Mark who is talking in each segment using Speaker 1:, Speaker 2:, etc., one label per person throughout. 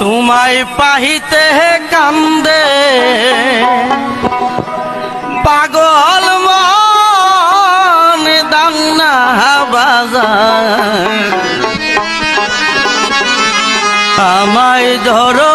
Speaker 1: তোমায় পাহিতে কান্দে পাগল মন দান্না বাজার আমায় ধরো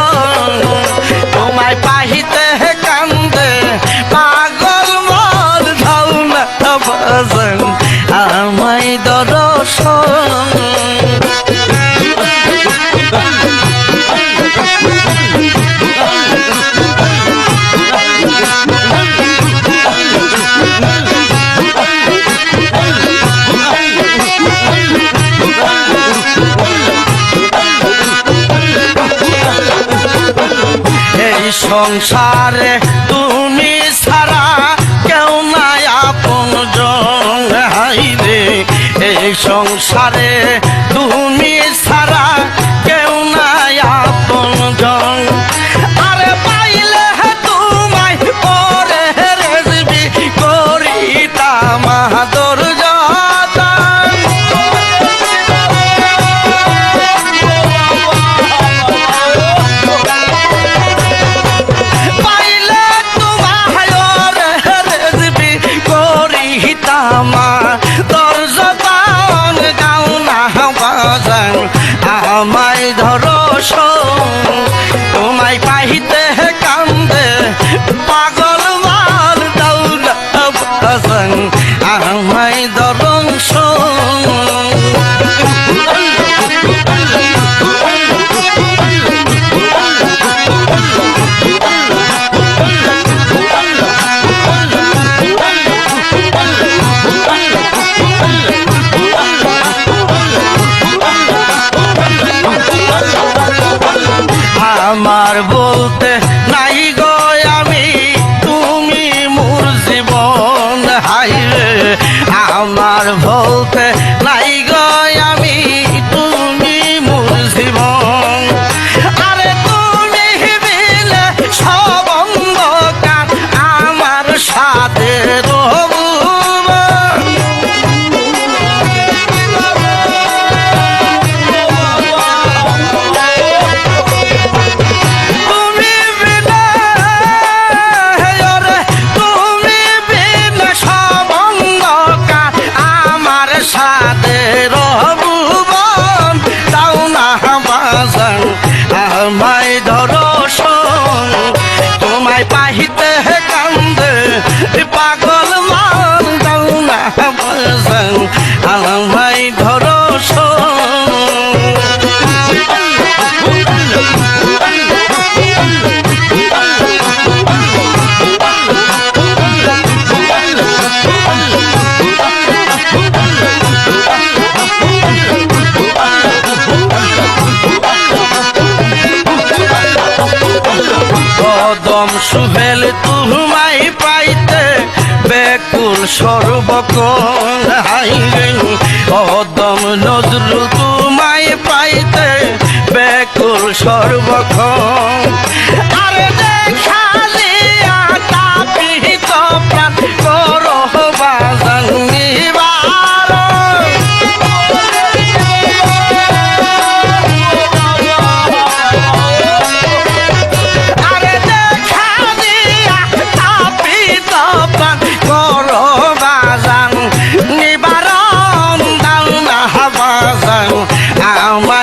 Speaker 1: সংসারে তুমি সারা কেউ নাই আপন জন হাইরে এই সংসারে তুমি matadero. কম সুবেল তুমাই পাইতে বেকুল সর্বকল হাই অদম নজরু তুমাই পাইতে বেকুল সর্বক্ষণ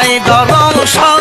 Speaker 1: দর্শন তোমায়